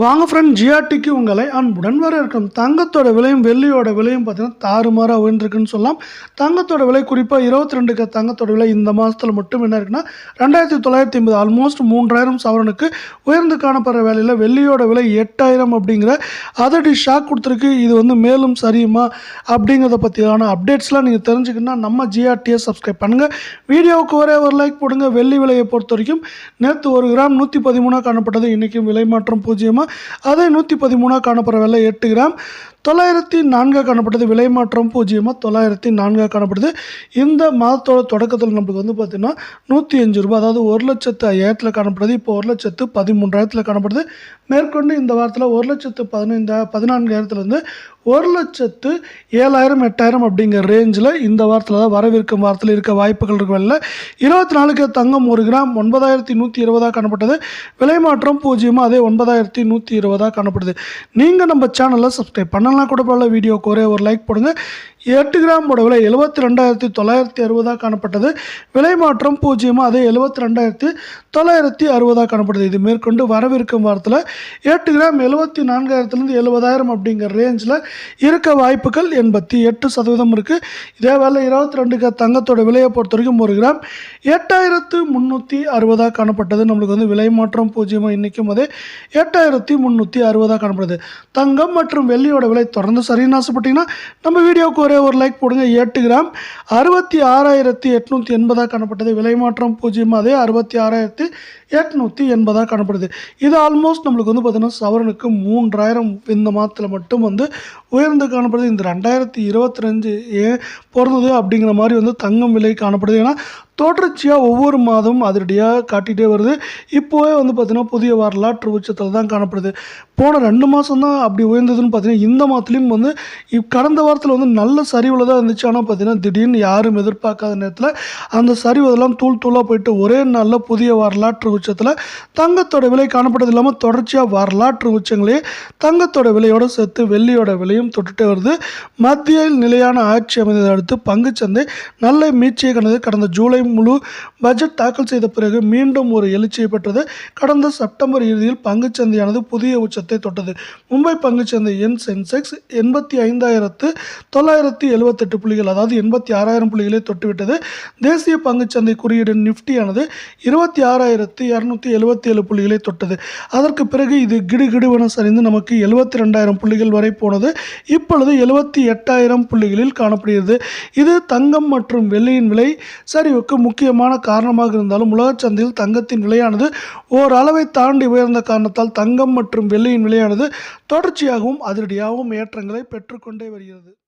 வாங்க ஃப்ரெண்ட் ஜிஆர்டிக்கு உங்களை அன்புடன் வரவேற்கும் தங்கத்தோட விலையும் வெள்ளியோட விலையும் பார்த்தீங்கன்னா தாறுமாறாக உயர்ந்திருக்குன்னு சொல்லலாம். தங்கத்தோட விலை குறிப்பாக இருபத்தி ரெண்டுக்கு தங்கத்தோட விலை இந்த மாதத்தில் மட்டும் என்ன இருக்குன்னா ரெண்டாயிரத்தி தொள்ளாயிரத்தி ஐம்பது ஆல்மோஸ்ட் மூன்றாயிரம் சவரனுக்கு உயர்ந்து காணப்படுற வேலையில் வெள்ளியோட விலை எட்டாயிரம் அப்படிங்கிற அதடி ஷாக் கொடுத்துருக்கு. இது வந்து மேலும் சரியுமா அப்படிங்கிறத பற்றியான அப்டேட்ஸ்லாம் நீங்கள் தெரிஞ்சுக்கணுன்னா நம்ம ஜிஆர்டியை சப்ஸ்கிரைப் பண்ணுங்கள் வீடியோவுக்கு ஒரே ஒரு லைக் போடுங்க. வெள்ளி விலையை பொறுத்த வரைக்கும் நேற்று ஒரு கிராம் நூற்றி பதிமூணாக காணப்பட்டது. இன்றைக்கும் விலை மாற்றம் பூஜ்ஜியமாக அதே நூற்றி பதிமூணாக காணப்படுற விலை எட்டு கிராம் தொள்ளாயிரத்தி நான்காக காணப்பட்டது விலை மாற்றம் பூஜ்ஜியமாக தொள்ளாயிரத்தி நான்காக காணப்படுது. இந்த மாதத்தோட தொடக்கத்தில் நம்மளுக்கு வந்து பார்த்திங்கன்னா நூற்றி அஞ்சு ரூபா அதாவது ஒரு லட்சத்து ஐயாயிரத்தில் காணப்படுது. இப்போ ஒரு லட்சத்து பதிமூன்றாயிரத்தில் காணப்படுது. மேற்கொண்டு இந்த வாரத்தில் ஒரு லட்சத்து பதினைந்தா பதினான்காயிரத்துலேருந்து ஒரு லட்சத்து ஏழாயிரம் எட்டாயிரம் அப்படிங்கிற ரேஞ்சில் இந்த வாரத்தில் தான் வரவிருக்கும் வாரத்தில் இருக்க வாய்ப்புகள் இருக்கவில்லை இருபத்தி நாலுக்கு தங்கம் ஒரு கிராம் ஒன்பதாயிரத்தி நூற்றி இருபதாக காணப்பட்டது. விலை மாற்றம் பூஜ்ஜியமாக அதே ஒன்பதாயிரத்தி நூற்றி இருபதாக காணப்படுது. நீங்கள் நம்ம சேனலில் சப்ஸ்கிரைப் பண்ணலாம் கூட போல வீடியோக்கு ஒரே ஒரு லைக் போடுங்க. எட்டு கிராமோட விலை எழுபத்தி ரெண்டாயிரத்தி தொள்ளாயிரத்தி அறுபதாக காணப்பட்டது. விலை மாற்றம் பூஜ்ஜியமாக அதே எழுபத்தி ரெண்டாயிரத்தி தொள்ளாயிரத்தி அறுபதாக காணப்படுது. இது மேற்கொண்டு வரவிருக்கும் வாரத்தில் எட்டு கிராம் எழுபத்தி நான்காயிரத்துலேருந்து எழுபதாயிரம் அப்படிங்கிற ரேஞ்சில் இருக்க வாய்ப்புகள் எண்பத்தி எட்டு சதவீதம் இருக்குது இதே வேலை இருபத்தி ரெண்டுக்கு தங்கத்தோட விலையை பொறுத்த வரைக்கும் ஒரு கிராம் எட்டாயிரத்து முந்நூற்றி அறுபதாக காணப்பட்டது. நம்மளுக்கு வந்து விலை மாற்றம் பூஜ்ஜியமாக இன்றைக்கும் அதே எட்டாயிரத்தி முந்நூற்றி அறுபதாக காணப்படுது. தங்கம் மற்றும் வெள்ளியோட விலை தொடர்ந்து சரின்னு ஆசைப்பட்டீங்கன்னா நம்ம வீடியோவுக்கு ஒரு ஒரு லைக் போடுங்க. எட்டு கிராம் அறுபத்தி ஆறாயிரத்தி எட்நூற்றி எண்பதாக காணப்பட்டது. விலை மாற்றம் பூஜ்ஜியம். அதே அறுபத்தி ஆறாயிரத்தி எட்நூற்றி எண்பதாக காணப்படுது. இது ஆல்மோஸ்ட் நம்மளுக்கு வந்து பார்த்திங்கன்னா சவரனுக்கு மூன்றாயிரம் இந்த மாதத்தில் மட்டும் வந்து உயர்ந்து காணப்படுது. இந்த ரெண்டாயிரத்தி இருபத்தி ரெண்டு ஏ பிறந்தது அப்படிங்கிற மாதிரி வந்து தங்கம் விலை காணப்படுது. ஏன்னா தொடர்ச்சியாக ஒவ்வொரு மாதமும் அதிரடியாக காட்டிகிட்டே வருது. இப்போவே வந்து பார்த்திங்கன்னா புதிய வரலாற்று உச்சத்தில் தான் காணப்படுது. போன ரெண்டு மாதம் தான் அப்படி உயர்ந்ததுன்னு பார்த்தீங்கன்னா இந்த மாதத்துலேயும் வந்து இப் கடந்த வாரத்தில் வந்து நல்ல சரிவில் தான் இருந்துச்சு. ஆனால் பார்த்திங்கன்னா திடீர்னு யாரும் எதிர்பார்க்காத நேரத்தில் அந்த சரிவு அதெல்லாம் தூள் தூளாக போயிட்டு ஒரே நாளில் புதிய வரலாற்று உச்சத்தில் தங்கத்தோட விலை காணப்பட்டது இல்லாமல் தொடர்ச்சியாக வரலாற்று உச்சங்களே தங்கத்தோட விலையோடு சேர்த்து வெள்ளியோட விலையும் தொட்டுட்டே வருது. மத்தியில் நிலையான ஆட்சி அமைந்ததை அடுத்து பங்குச்சந்தை நல்ல மீட்சியை கண்டது கடந்த ஜூலை முழு பட்ஜெட் தாக்கல் செய்த பிறகு மீண்டும் ஒரு எழுச்சியை பெற்றது. கடந்த செப்டம்பர் இறுதியில் பங்குச்சந்தையானது புதிய உச்சத்தை தொட்டது. மும்பை பங்குச்சந்தை என் சென்செக்ஸ் எண்பத்தி ஐந்தாயிரத்து தொள்ளாயிரத்தி எழுபத்தெட்டு புள்ளிகள் அதாவது எண்பத்தி ஆறாயிரம் புள்ளிகளை தொட்டுவிட்டது. தேசிய பங்குச்சந்தை குறியீடு நிஃப்டியானது இருபத்தி ஆறாயிரத்து இரநூத்தி எழுபத்தி ஏழு புள்ளிகளை தொட்டது. அதற்கு பிறகு இது கிடுகிடுவென சரிந்து நமக்கு எழுபத்தி ரெண்டாயிரம் புள்ளிகள் வரை போனது. இப்பொழுது எழுபத்தி எட்டாயிரம் புள்ளிகளில் காணப்படுகிறது. இது தங்கம் மற்றும் வெள்ளியின் விலை சரிவுக்கு முக்கியமான காரணமாக இருந்தாலும் உலக சந்தையில் தங்கத்தின் விலையானது ஓரளவை தாண்டி உயர்ந்த காரணத்தால் தங்கம் மற்றும் வெள்ளியின் விலையானது தொடர்ச்சியாகவும் அதிரடியாகவும் ஏற்றங்களை பெற்றுக்கொண்டே வருகிறது.